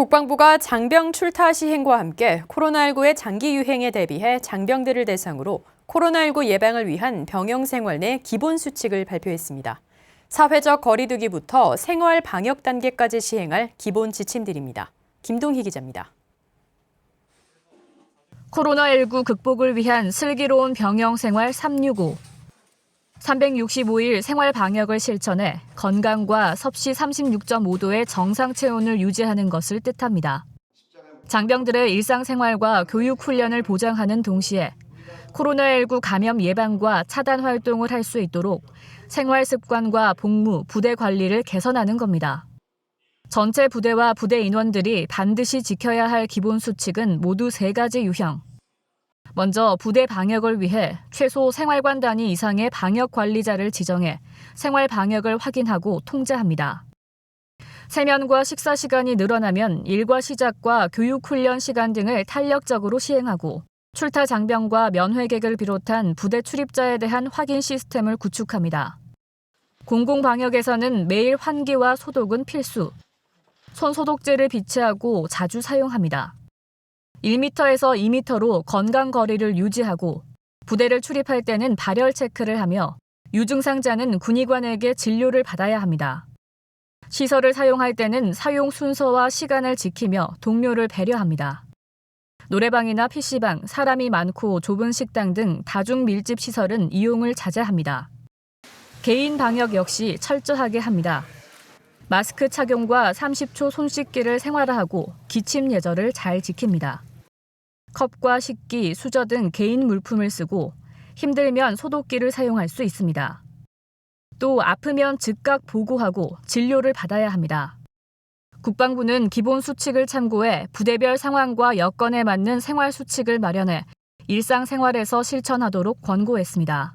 국방부가 장병 출타 시행과 함께 코로나19의 장기 유행에 대비해 장병들을 대상으로 코로나19 예방을 위한 병영 생활 내 기본 수칙을 발표했습니다. 사회적 거리두기부터 생활 방역 단계까지 시행할 기본 지침들입니다. 김동희 기자입니다. 코로나19 극복을 위한 슬기로운 병영 생활 365. 365일 생활 방역을 실천해 건강과 섭씨 36.5도의 정상 체온을 유지하는 것을 뜻합니다. 장병들의 일상생활과 교육 훈련을 보장하는 동시에 코로나19 감염 예방과 차단 활동을 할 수 있도록 생활 습관과 복무, 부대 관리를 개선하는 겁니다. 전체 부대와 부대 인원들이 반드시 지켜야 할 기본 수칙은 모두 세 가지 유형. 먼저 부대 방역을 위해 최소 생활관 단위 이상의 방역 관리자를 지정해 생활 방역을 확인하고 통제합니다. 세면과 식사 시간이 늘어나면 일과 시작과 교육 훈련 시간 등을 탄력적으로 시행하고 출타 장병과 면회객을 비롯한 부대 출입자에 대한 확인 시스템을 구축합니다. 공공 방역에서는 매일 환기와 소독은 필수. 손 소독제를 비치하고 자주 사용합니다. 1m에서 2m로 건강 거리를 유지하고 부대를 출입할 때는 발열 체크를 하며 유증상자는 군의관에게 진료를 받아야 합니다. 시설을 사용할 때는 사용 순서와 시간을 지키며 동료를 배려합니다. 노래방이나 PC방, 사람이 많고 좁은 식당 등 다중 밀집 시설은 이용을 자제합니다. 개인 방역 역시 철저하게 합니다. 마스크 착용과 30초 손 씻기를 생활화하고 기침 예절을 잘 지킵니다. 컵과 식기, 수저 등 개인 물품을 쓰고 힘들면 소독기를 사용할 수 있습니다. 또 아프면 즉각 보고하고 진료를 받아야 합니다. 국방부는 기본 수칙을 참고해 부대별 상황과 여건에 맞는 생활 수칙을 마련해 일상생활에서 실천하도록 권고했습니다.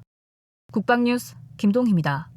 국방뉴스 김동희입니다.